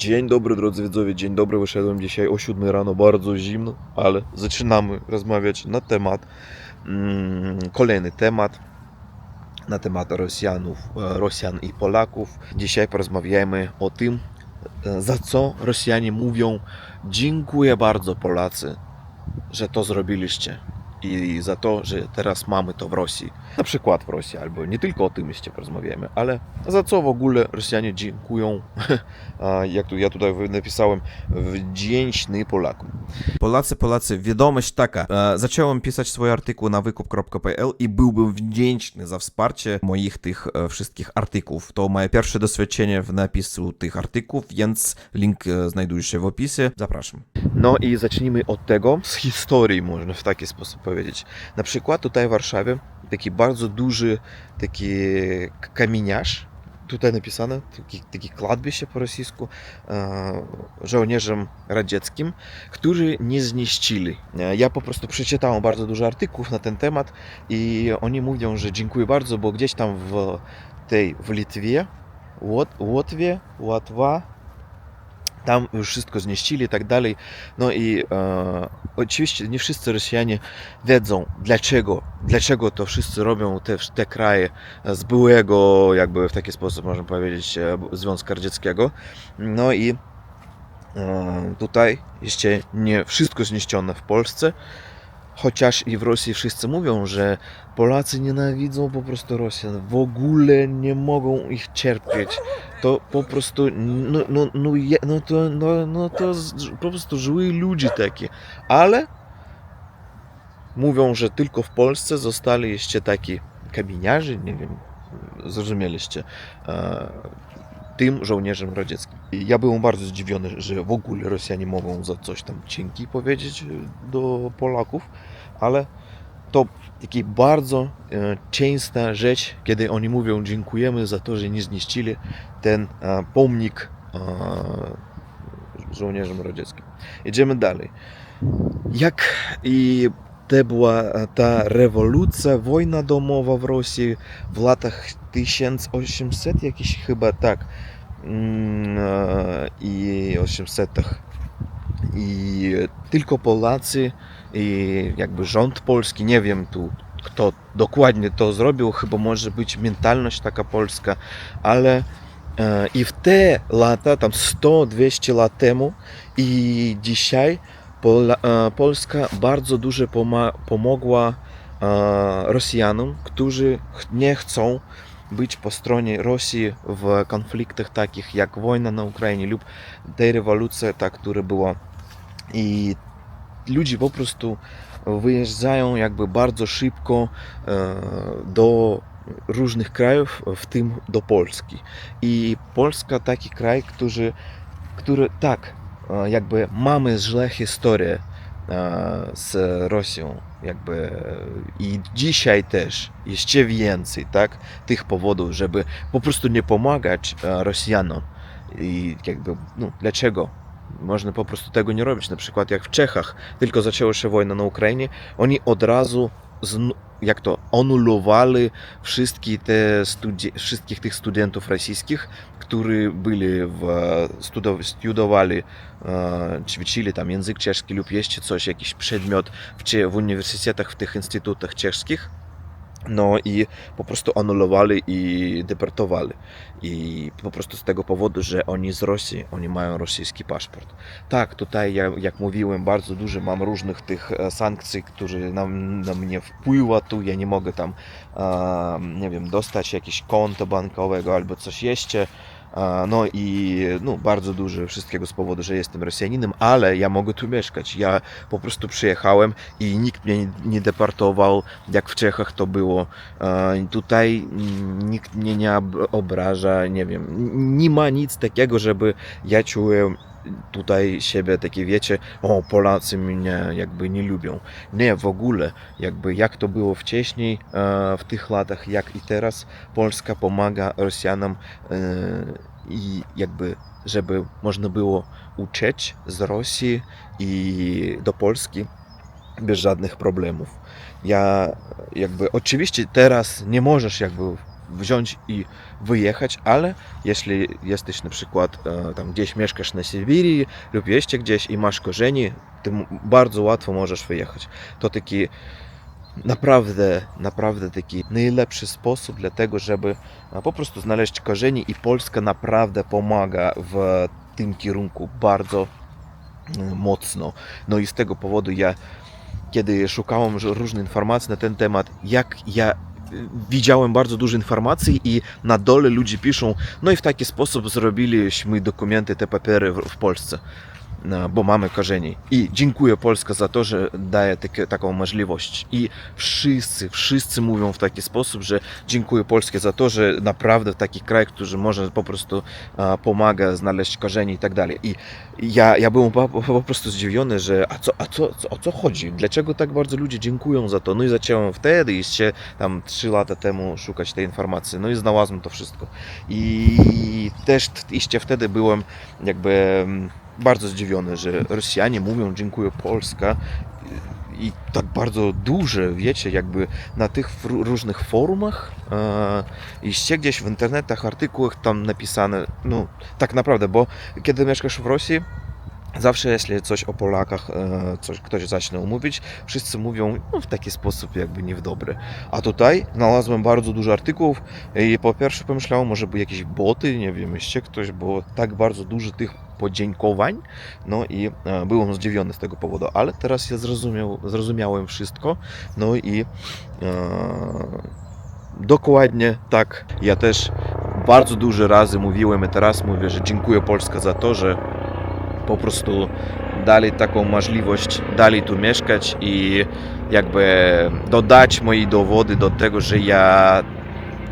Dzień dobry drodzy widzowie, dzień dobry. Wyszedłem dzisiaj o 7 rano, bardzo zimno, ale zaczynamy rozmawiać na temat, mm, kolejny temat, na temat Rosjanów, e, Rosjan i Polaków. Dzisiaj porozmawiamy o tym, e, za co Rosjanie mówią dziękuję bardzo Polacy, że to zrobiliście i za to, że teraz mamy to w Rosji. Na przykład w Rosji, albo nie tylko o tym jeszcze porozmawiamy, ale za co w ogóle Rosjanie dziękują, jak tu ja tutaj napisałem, wdzięczny Polakom. Polacy, Polacy, wiadomość taka. E, zacząłem pisać swój artykuł na wykup.pl i byłbym wdzięczny za wsparcie moich tych e, wszystkich artykułów. To moje pierwsze doświadczenie w napisu tych artykułów, więc link e, znajduje się w opisie. Zapraszam. No i zacznijmy od tego, z historii można w taki sposób powiedzieć. Na przykład tutaj w Warszawie taki bardzo duży taki kamieniarz, tutaj napisane, taki takie kładbiście po rosyjsku, e, żołnierzem radzieckim, którzy nie zniszczyli. E, ja po prostu przeczytałem bardzo dużo artykułów na ten temat i oni mówią, że dziękuję bardzo, bo gdzieś tam w tej, w Litwie, Łotwie, Łatwa, tam już wszystko zniszczyli i tak dalej. No i e, oczywiście nie wszyscy Rosjanie wiedzą, dlaczego, dlaczego to wszyscy robią te, te kraje z byłego, jakby w taki sposób można powiedzieć, e, Związku Radzieckiego. No i e, tutaj jeszcze nie wszystko zniszczone w Polsce. Chociaż i w Rosji wszyscy mówią, że Polacy nienawidzą po prostu Rosjan, w ogóle nie mogą ich cierpieć. To po prostu, no, no, no, no to, no, no to po prostu zły ludzie takie. Ale mówią, że tylko w Polsce zostali jeszcze taki kamieniarzy, nie wiem, zrozumieliście, e, tym żołnierzom radzieckim. Ja byłem bardzo zdziwiony, że w ogóle Rosjanie mogą za coś tam dzięki powiedzieć do Polaków, ale to taki bardzo e, częsta rzecz, kiedy oni mówią dziękujemy za to, że nie zniszczyli ten e, pomnik e, żołnierzom radzieckim. Idziemy dalej. Jak i to była ta rewolucja, wojna domowa w Rosji w latach 1800 jakieś chyba tak mm, i 800 i tylko Polacy i jakby rząd polski, nie wiem tu kto dokładnie to zrobił, chyba może być mentalność taka polska, ale e, i w te lata, tam 100-200 lat temu i dzisiaj e, Polska bardzo dużo pomogła e, Rosjanom, którzy nie chcą być po stronie Rosji w konfliktach takich jak wojna na Ukrainie lub tej rewolucja, ta, która była. I ludzie po prostu wyjeżdżają jakby bardzo szybko e, do różnych krajów, w tym do Polski. I Polska taki kraj, który, który tak, e, jakby mamy źle historię e, z Rosją, jakby i dzisiaj też jeszcze więcej, tak, tych powodów, żeby po prostu nie pomagać e, Rosjanom. I jakby, no, dlaczego? Można po prostu tego nie robić. Na przykład jak w Czechach tylko zaczęła się wojna na Ukrainie, oni od razu jak to, anulowali wszystkie te studi- wszystkich tych studentów rosyjskich, którzy byli w, studow- studiowali, e, ćwiczyli tam język czeski lub jeszcze coś, jakiś przedmiot w, w uniwersytetach, w tych instytutach czeskich. No i po prostu anulowali i deportowali. I po prostu z tego powodu, że oni z Rosji, oni mają rosyjski paszport. Tak, tutaj ja, jak mówiłem, bardzo dużo mam różnych tych e, sankcji, które na, na mnie wpływa tu. Ja nie mogę tam, e, nie wiem, dostać jakieś konto bankowego albo coś jeszcze. No i no, bardzo dużo wszystkiego z powodu, że jestem Rosjaninem, ale ja mogę tu mieszkać. Ja po prostu przyjechałem i nikt mnie nie- deportował, jak w Czechach to było. Tutaj nikt mnie nie ob- obraża, nie wiem. Nie ma nic takiego, żeby ja czułem tutaj siebie takie wiecie, o Polacy mnie jakby nie lubią. Nie, w ogóle, jakby jak to było wcześniej e, w tych latach, jak i teraz Polska pomaga Rosjanom e, i jakby żeby można było uciec z Rosji i do Polski bez żadnych problemów. Ja jakby oczywiście teraz nie możesz jakby wziąć i wyjechać, ale jeśli jesteś na przykład e, tam gdzieś mieszkasz na Syberii lub jeszcze gdzieś i masz korzeni, m- bardzo łatwo możesz wyjechać. To taki naprawdę, naprawdę taki najlepszy sposób dla tego, żeby e, po prostu znaleźć korzeni i Polska naprawdę pomaga w tym kierunku bardzo e, mocno. No i z tego powodu ja, kiedy szukałem różnych informacji na ten temat, jak ja e, widziałem bardzo dużo informacji i na dole ludzie piszą, no i w taki sposób zrobiliśmy dokumenty, te papiery w, Polsce, bo mamy korzeni. I dziękuję Polska za to, że daje takie, taką możliwość. I wszyscy, wszyscy mówią w taki sposób, że dziękuję Polskie za to, że naprawdę taki kraj, który może po prostu e, pomaga znaleźć korzeni i tak dalej. I ja, ja byłem po, po, prostu zdziwiony, że a co, a co, co, o co chodzi? Dlaczego tak bardzo ludzie dziękują za to? No i zacząłem wtedy jeszcze tam 3 lata temu szukać tej informacji. No i znalazłem to wszystko. I też jeszcze wtedy byłem jakby mm, bardzo zdziwiony, że Rosjanie mówią dziękuję Polska. I tak bardzo duże, wiecie, jakby na tych różnych forumach e, i jeszcze gdzieś w internetach, artykułach tam napisane, no tak naprawdę, bo kiedy mieszkasz w Rosji, zawsze jeśli coś o Polakach e, coś ktoś zacznie mówić, wszyscy mówią no, w taki sposób jakby nie w dobry. A tutaj znalazłem bardzo dużo artykułów i po pierwsze pomyślałem, może by jakieś boty, nie wiem, jeszcze ktoś, bo tak bardzo dużo tych podziękowań, no i e, byłem zdziwiony z tego powodu, ale teraz ja zrozumiał, zrozumiałem wszystko, no i e, dokładnie tak, ja też bardzo dużo razy mówiłem i teraz mówię, że dziękuję Polska za to, że po prostu dali taką możliwość, dali tu mieszkać i jakby dodać moje dowody do tego, że ja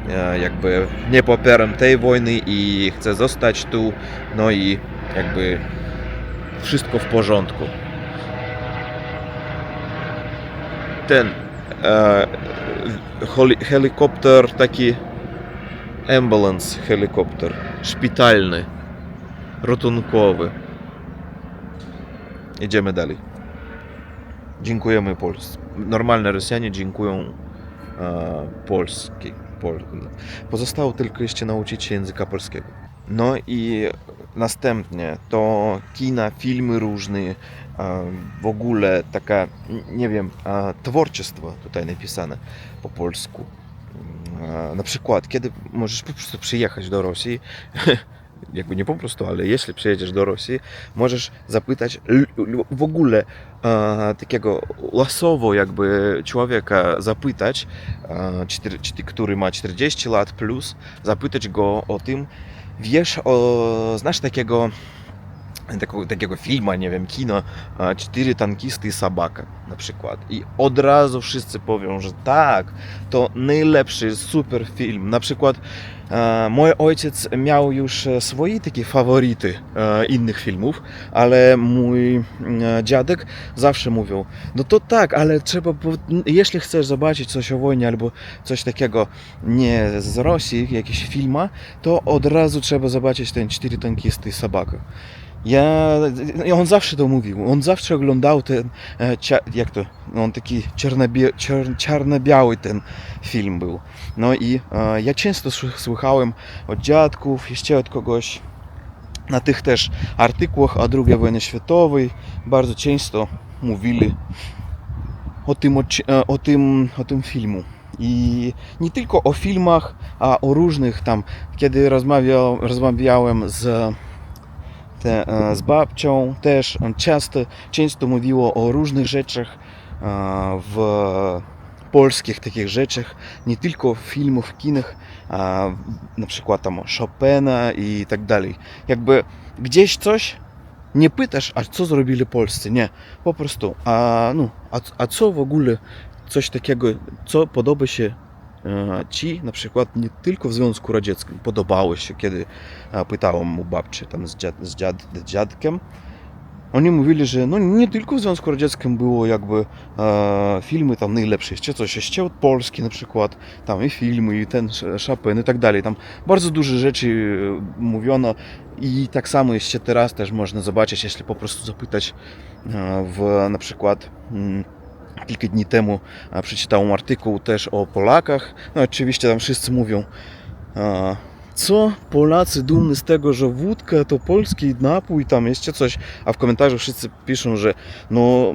e, jakby nie popieram tej wojny i chcę zostać tu, no i jakby wszystko w porządku. Ten e, helikopter taki ambulance helikopter, szpitalny, ratunkowy. Idziemy dalej. Dziękujemy Polsce. Normalne Rosjanie dziękują e, Polski. Pol... Pozostało tylko jeszcze nauczyć się języka polskiego. No i następnie to kina, filmy różne, e, w ogóle taka, nie wiem, tworczestwo tutaj napisane po polsku. E, Na przykład, kiedy możesz po prostu przyjechać do Rosji, jakby nie po prostu, ale jeśli przyjedziesz do Rosji, możesz zapytać w ogóle e, takiego losowo jakby człowieka zapytać, który ma 40 lat plus, zapytać go o tym, wiesz, o, znasz takiego takiego, takiego filmu, nie wiem, tankisty i sabaka na przykład. I od razu wszyscy powią, że tak, to najlepszy, super film. Na przykład e, mój ojciec miał już e, swoje takie faworyty e, innych filmów, ale mój e, dziadek zawsze mówił, no to tak, ale trzeba, po- jeśli chcesz zobaczyć coś o wojnie albo coś takiego nie z Rosji, jakiś filma, to od razu trzeba zobaczyć ten Cztery tankisty i sabaka. Ja, on zawsze to mówił, on zawsze oglądał ten, e, jak to, no on taki czarno-biały ten film był. No i e, ja często słu- słuchałem od dziadków, jeszcze od kogoś na tych też artykułach o II wojnie światowej, bardzo często mówili o tym, e, o tym, o tym filmu. I nie tylko o filmach, a o różnych tam, kiedy rozmawiał, rozmawiałem z z babcią też e, często, często mówiło o różnych rzeczach e, w polskich takich rzeczach, nie tylko w filmach, w kinach, a na przykład tam Chopina i tak dalej. Jakby gdzieś coś nie pytasz, a co zrobili Polscy, nie, po prostu, a, no, a, a co w ogóle coś takiego, co podoba się e, ci na przykład nie tylko w Związku Radzieckim podobało się, kiedy e, pytałem u babci tam z, dziad, z dziad, dziadkiem, oni mówili, że no nie tylko w Związku Radzieckim było jakby e, filmy tam najlepsze, jeszcze coś, jeszcze od Polski na przykład, tam i filmy, i ten Chopin i tak dalej, tam bardzo dużo rzeczy e, mówiono. I tak samo jeszcze teraz też można zobaczyć, jeśli po prostu zapytać e, w na przykład mm, Kilka dni temu przeczytałem artykuł też o Polakach. No oczywiście tam wszyscy mówią, co Polacy dumni z tego, że wódka to polski napój, tam jeszcze coś, a w komentarzu wszyscy piszą, że no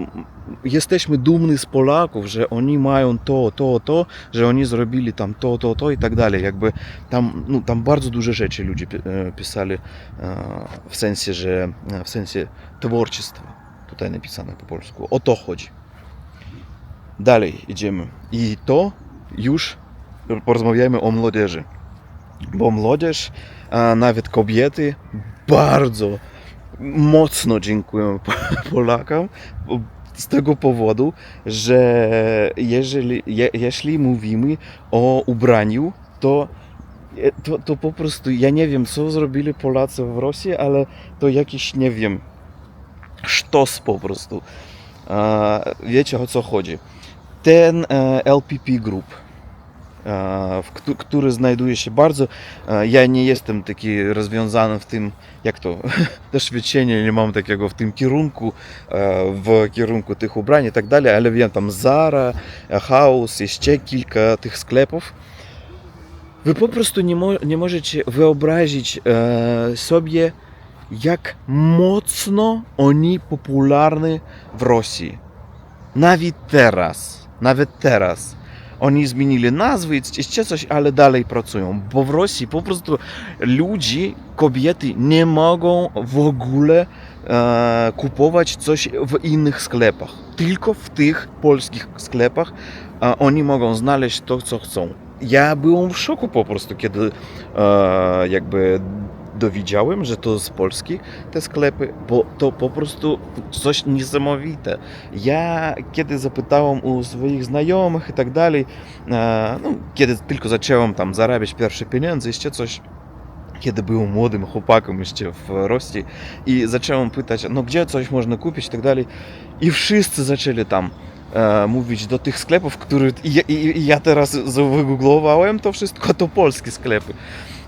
jesteśmy dumni z Polaków, że oni mają to, to, to, że oni zrobili tam to, to, to i tak dalej. Jakby tam, no, tam bardzo duże rzeczy ludzie e, pisali w sensie, że e, w sensie tworczystwa. Tutaj napisane po polsku. O to chodzi. Dalej idziemy. I to już porozmawiajmy o młodzieży. Bo młodzież, a nawet kobiety bardzo mocno dziękują Polakom z tego powodu, że jeżeli, je, jeśli mówimy o ubraniu, to, to, to po prostu ja nie wiem, co zrobili Polacy w Rosji, ale to jakiś, nie wiem, sztos po prostu. A, Wiecie o co chodzi. Ten e, LPP Group, e, który znajduje się bardzo. e, Ja nie jestem taki rozwiązany w tym, jak to, doświadczenia nie mam takiego w tym kierunku, e, w kierunku tych ubrań i tak dalej, ale wiem tam Zara, e, House, jeszcze kilka tych sklepów. Wy po prostu nie, mo- nie możecie wyobrazić e, sobie, jak mocno oni popularni w Rosji. Nawet teraz, nawet teraz. Oni zmienili nazwy, jeszcze coś, ale dalej pracują. Bo w Rosji po prostu ludzie, kobiety nie mogą w ogóle e, kupować coś w innych sklepach. Tylko w tych polskich sklepach e, oni mogą znaleźć to, co chcą. Ja byłem w szoku po prostu, kiedy e, jakby dowiedziałem, że to z Polski te sklepy, bo to po prostu coś niesamowite. Ja kiedy zapytałem u swoich znajomych i tak dalej, e, no, kiedy tylko zacząłem tam zarabiać pierwsze pieniądze, jeszcze coś, kiedy byłem młodym chłopakiem jeszcze w Rosji i zacząłem pytać, no gdzie coś można kupić i tak dalej i wszyscy zaczęli tam e, mówić do tych sklepów, które i, i, i ja teraz wygooglowałem to wszystko, to polskie sklepy.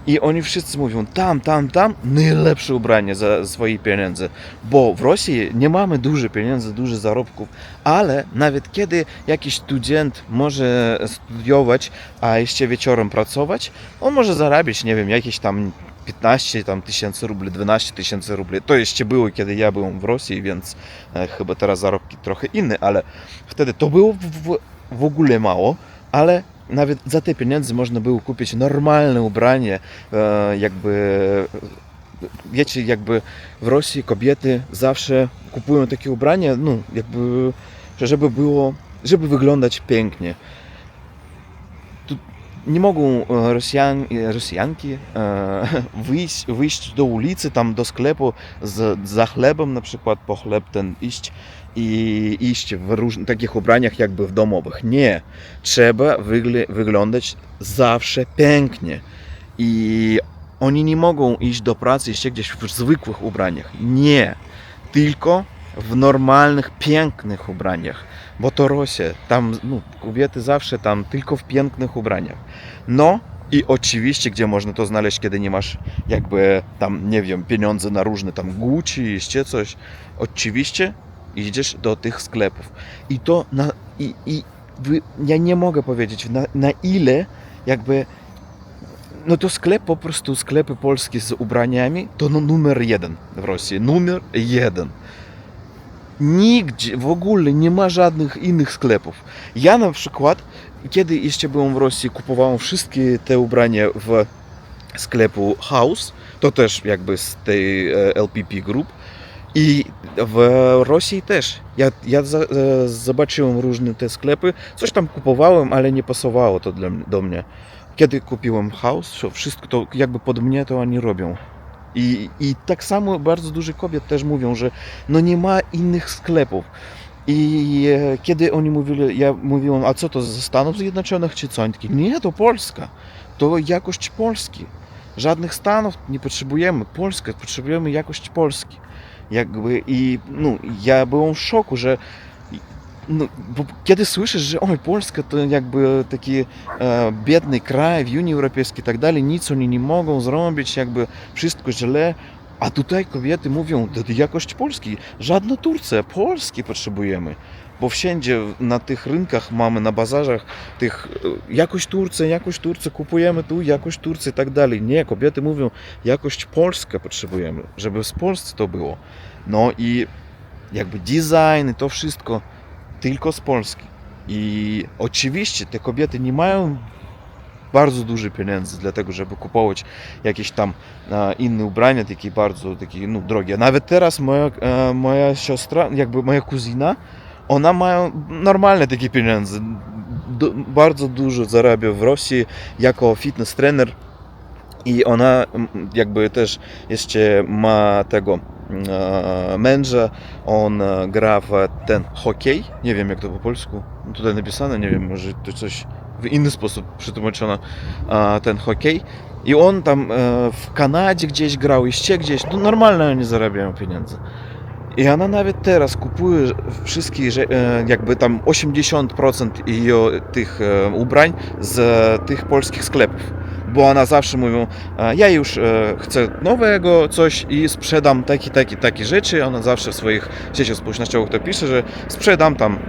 I oni wszyscy mówią, tam, tam, tam, najlepsze ubranie za swoje pieniądze. Bo w Rosji nie mamy dużo pieniędzy, dużo zarobków, ale nawet kiedy jakiś student może studiować, a jeszcze wieczorem pracować, on może zarabiać, nie wiem, jakieś tam 15 tam, tysięcy rubli, 12 tysięcy rubli. To jeszcze było, kiedy ja byłem w Rosji, więc e, chyba teraz zarobki trochę inne, ale wtedy to było w, w, w ogóle mało, ale nawet za te pieniądze można było kupić normalne ubranie, e, jakby wiecie, jakby w Rosji kobiety zawsze kupują takie ubranie, no jakby, żeby było, żeby wyglądać pięknie. Rosjan, e, Rosjanki e, wyjść, wyjść do ulicy, tam do sklepu za chlebem na przykład, po chleb ten iść i iść w różnych takich ubraniach jakby w domowych. Nie. Trzeba wygle, wyglądać zawsze pięknie. I oni nie mogą iść do pracy jeszcze gdzieś w zwykłych ubraniach. Nie. Tylko w normalnych, pięknych ubraniach. Bo to Rosja. Tam no, kobiety zawsze tam tylko w pięknych ubraniach. No i oczywiście, gdzie można to znaleźć, kiedy nie masz jakby tam, nie wiem, pieniądze na różne tam Gucci, jeszcze coś. Oczywiście idziesz do tych sklepów. I to na, i, i ja nie mogę powiedzieć na, na ile jakby no to sklep po prostu sklepy polskie z ubraniami to no numer jeden w Rosji. Numer jeden. Nigdzie w ogóle nie ma żadnych innych sklepów. Ja na przykład, kiedy jeszcze byłem w Rosji, kupowałem wszystkie te ubrania w sklepu House, to też jakby z tej e, LPP Group. I w Rosji też. Ja, ja za, e, zobaczyłem różne te sklepy, coś tam kupowałem, ale nie pasowało to dla, do mnie. Kiedy kupiłem house, wszystko to jakby pod mnie to oni robią. I, I tak samo bardzo dużo kobiet też mówią, że no nie ma innych sklepów. I e, kiedy oni mówili, ja mówiłem, a co to ze Stanów Zjednoczonych czy co? Oni takie, nie, to Polska. To jakość Polski. Żadnych Stanów nie potrzebujemy. Polska, potrzebujemy jakość Polski. Jakby i no, ja byłem w szoku, że no, bo kiedy słyszysz, że oj, Polska to jakby taki e, biedny kraj w Unii Europejskiej i tak dalej, nic oni nie mogą zrobić, jakby wszystko źle, A tutaj kobiety mówią, to jakość Polski, żadna Turcja, Polski potrzebujemy. Bo wszędzie na tych rynkach mamy, na bazarach tych e, jakość Turcja, jakość Turcja, kupujemy tu jakość Turcja i tak dalej. Nie, kobiety mówią, jakość Polska potrzebujemy, żeby z Polski to było. No i jakby design i to wszystko tylko z Polski. I oczywiście te kobiety nie mają bardzo dużo pieniędzy dla tego, żeby kupować jakieś tam e, inne ubrania, takie bardzo takie, no, drogie. Nawet teraz moja, e, moja siostra, jakby moja kuzina, ona ma normalne takie pieniądze. Bardzo dużo zarabia w Rosji jako fitness trener i ona jakby też jeszcze ma tego e, męża, on e, gra w ten hokej, nie wiem jak to po polsku, tutaj napisane, nie wiem, może to coś w inny sposób przetłumaczone, e, ten hokej. I on tam e, w Kanadzie gdzieś grał, jeszcze gdzieś, no normalnie oni zarabiają pieniądze. I ona nawet teraz kupuje wszystkie, jakby tam 80% jej tych ubrań z tych polskich sklepów. Bo ona zawsze mówią, e, ja już e, chcę nowego coś i sprzedam takie, takie, takie rzeczy. Ona zawsze w swoich sieciach społecznościowych to pisze, że sprzedam tam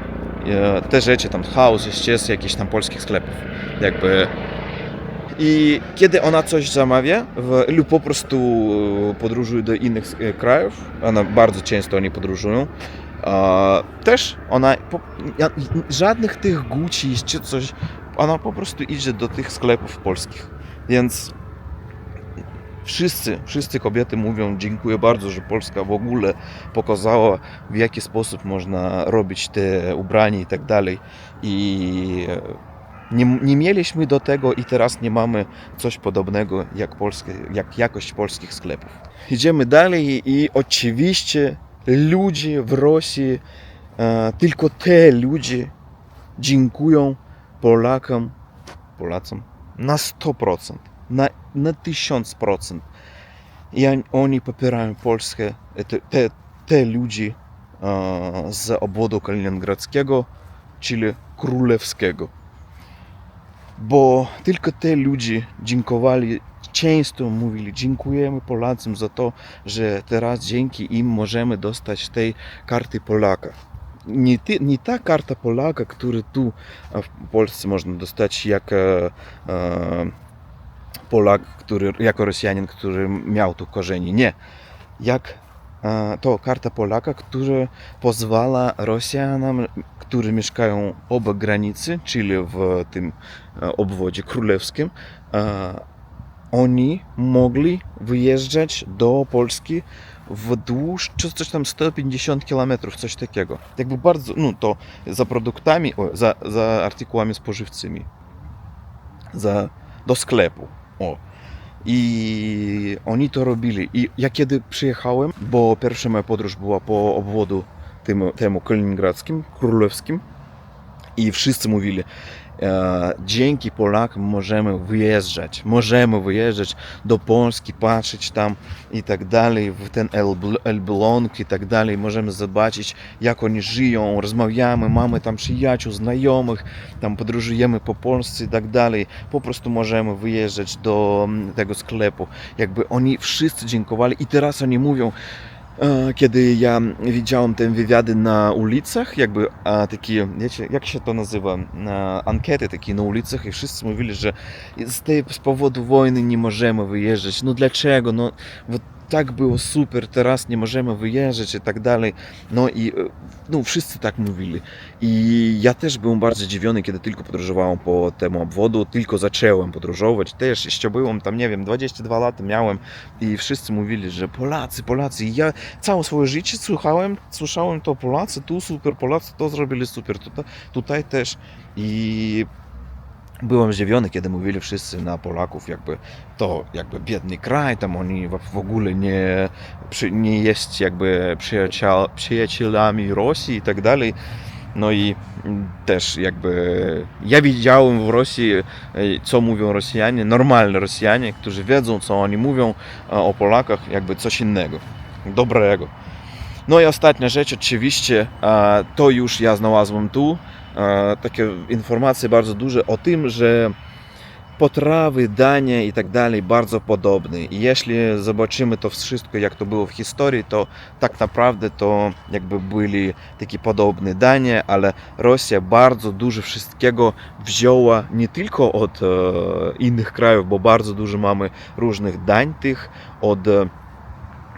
e, te rzeczy, tam chaos, jeszcze z jakichś tam polskich sklepów. Jakby i kiedy ona coś zamawia w, lub po prostu podróżuje do innych krajów, ona bardzo często oni podróżują, e, też ona po, żadnych tych Gucci czy coś, ona po prostu idzie do tych sklepów polskich. Więc wszyscy, wszyscy kobiety mówią dziękuję bardzo, że Polska w ogóle pokazała w jaki sposób można robić te ubrania i tak dalej. I nie, nie mieliśmy do tego i teraz nie mamy coś podobnego jak, polskie, jak jakość polskich sklepów. Idziemy dalej i oczywiście ludzie w Rosji, e, tylko te ludzie dziękują Polakom, Polacom na 100%, na, na 1000%. I on- oni Polskę, e, te, te ludzi e, z obwodu kaliningradzkiego, czyli królewskiego bo tylko te ludzie dziękowali, często mówili dziękujemy Polakom za to, że teraz dzięki im możemy dostać tej karty Polaka. Nie, ty, nie ta karta Polaka, którą tu w Polsce można dostać jak e, e, Polak, który, jako Rosjanin, który miał tu korzenie. Nie. Jak e, to karta Polaka, która pozwala Rosjanom, którzy mieszkają obok granicy, czyli w tym e, obwodzie królewskim, e, oni mogli wyjeżdżać do Polski wzdłuż czy coś tam 150 km, coś takiego. Jakby bardzo, no to za produktami, o, za, za artykułami spożywczymi, za, do sklepu. O. I oni to robili. I ja kiedy przyjechałem, bo pierwsza moja podróż była po obwodu tym, temu kaliningradzkim, królewskim, i wszyscy mówili, dzięki Polakom możemy wyjeżdżać, możemy wyjeżdżać do Polski, patrzeć tam i tak dalej, w ten Elbl- Elbląg i tak dalej, możemy zobaczyć, jak oni żyją, rozmawiamy, mamy tam przyjaciół, znajomych, tam podróżujemy po Polsce i tak dalej, po prostu możemy wyjeżdżać do mm, tego sklepu. Jakby oni wszyscy dziękowali i teraz oni mówią, E, E, kiedy ja widziałem te wywiady na ulicach, jakby a, takie, wiecie, jak się to nazywa, a, ankiety takie na ulicach i wszyscy mówili, że z, tej, z powodu wojny nie możemy wyjeżdżać, no dlaczego, no, tak było super, teraz nie możemy wyjeżdżać i tak dalej. No i e, no, wszyscy tak mówili. I ja też byłem bardzo zdziwiony, kiedy tylko podróżowałem po temu obwodu, tylko zacząłem podróżować. Też jeszcze byłem tam, nie wiem, 22 lata miałem i wszyscy mówili, że Polacy, Polacy. I ja całe swoje życie słuchałem, słyszałem to Polacy, tu super, Polacy to zrobili super, tutaj, tutaj też. I byłem zdziwiony, kiedy mówili wszyscy na Polaków, jakby to jakby biedny kraj, tam oni w ogóle nie, nie jest jakby przyjaciel, przyjacielami Rosji i tak dalej. No i też jakby ja widziałem w Rosji, co mówią Rosjanie, normalni Rosjanie, którzy wiedzą, co oni mówią e, o Polakach, jakby coś innego, dobrego. No i ostatnia rzecz, oczywiście, to już ja znalazłem tu, takie informacje bardzo duże o tym, że potrawy, dania i tak dalej bardzo podobne. I jeśli zobaczymy to wszystko, jak to było w historii, to tak naprawdę to jakby byli takie podobne dania, ale Rosja bardzo dużo wszystkiego wzięła nie tylko od e, innych krajów, bo bardzo dużo mamy różnych dań tych od e,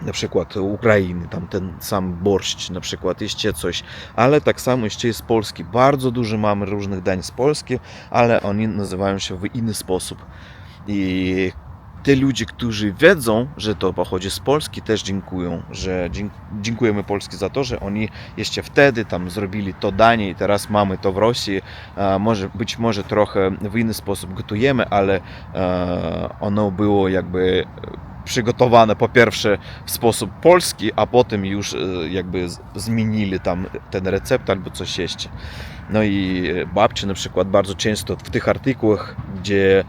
na przykład Ukrainy, tam ten sam borszcz na przykład, jeszcze coś, ale tak samo jeszcze z Polski. Bardzo dużo mamy różnych dań z Polski, ale oni nazywają się w inny sposób. I te ludzie, którzy wiedzą, że to pochodzi z Polski, też dziękują, że dziękujemy Polski za to, że oni jeszcze wtedy tam zrobili to danie i teraz mamy to w Rosji. Może, być może trochę w inny sposób gotujemy, ale e, ono było jakby przygotowane po pierwsze w sposób polski, a potem już e, jakby zmienili tam ten recept albo coś jeszcze. No i babci na przykład bardzo często w tych artykułach, gdzie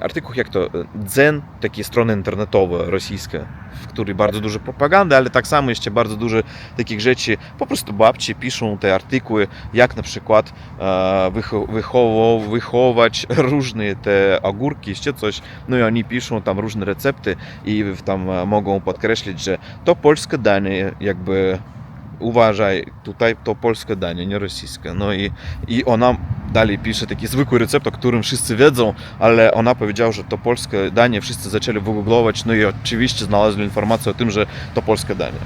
artykułach jak to Zen, takie strony internetowe rosyjskie, w której bardzo dużo propagandy, ale tak samo jeszcze bardzo dużo takich rzeczy, po prostu babci piszą te artykuły, jak na przykład wychować różne te ogórki, jeszcze coś, no i oni piszą tam różne recepty i tam mogą podkreślić, że to polskie danie jakby uważaj, tutaj to polskie danie, nie rosyjskie. No i, i ona dalej pisze taki zwykły recept, o którym wszyscy wiedzą, ale ona powiedziała, że to polskie danie, wszyscy zaczęli wygooglować, no i oczywiście znaleźli informację o tym, że to polskie danie.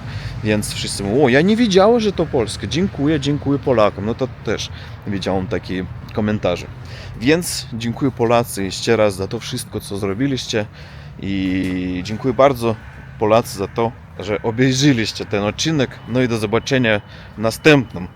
Więc wszyscy mówią, o, ja nie wiedziałem, że to polskie, dziękuję, dziękuję Polakom. No to też widziałem takie komentarze. Więc dziękuję Polacy jeszcze raz za to wszystko, co zrobiliście i dziękuję bardzo Polacy za to, że obejrzyliście ten odcinek. No i do zobaczenia w następnym.